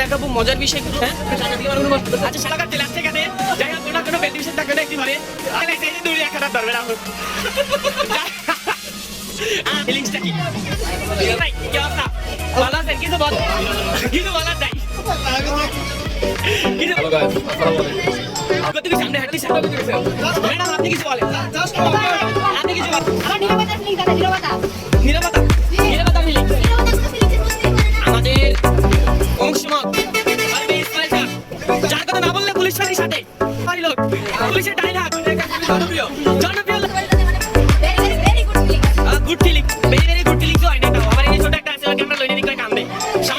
দেখাবো মজার বিষয়গুলো হ্যাঁ আচ্ছা সারা কাটতে লাগছে কেন যাই হোক কোনো কোনো বেডিভিশন থাকবে না একটি ঘরে তাহলে সেই যে এক হাজার ধরবে না ফিলিংসটা কি? ভাই, কি অবস্থা? ভালো আছেন? কিছু বল কিছু বলার নাই। কিছু কতটুকু সামনে হাঁটতেছে ম্যাডাম আপনি কিছু বলেন। আপনি কিছু বলেন। যার কথা না বললে পুলিশ ফাঁসির সাথে। লোক। পুলিশের ডাইন হাত। জনপ্রিয় জনপ্রিয় good feeling very very good feeling হয় না আমার এই ছোট একটা আছে ওকে আমরা লইনে দিকে কাম দেই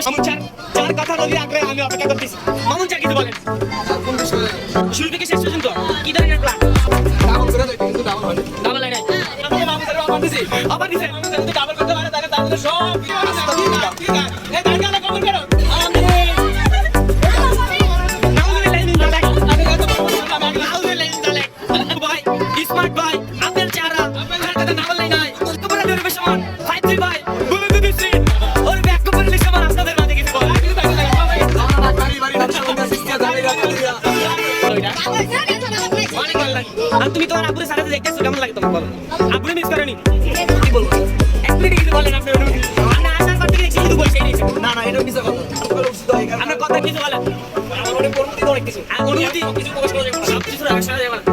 সমস্যা যার কথা নদীর আগ্রহে আমি অপেক্ষা করতেছি। মামুন চা কিছু বলেন। শুরু থেকে শেষ পর্যন্ত কি ধরনের প্ল্যান ডাবল লাইন আবার দিছে স্মার্ট আর তুমি তোমার আব্বুর সাথে দেখতেছো কেমন লাগে তোমার বলো আব্বুরে মিস করেনি কি বলব এক মিনিট কিছু আমরা না মিশা কথা কিছু বলেন আমার কিছু আর কিছু প্রকাশ করা যাবে না। সব কিছু যাবে না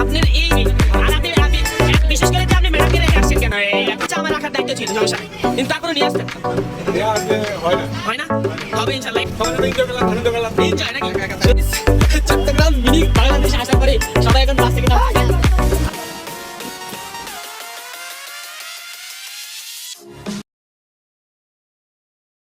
আপনার এই বিশেষ করে আপনি হয় না হবে ইনশাল্লাহ এনজয় নাকি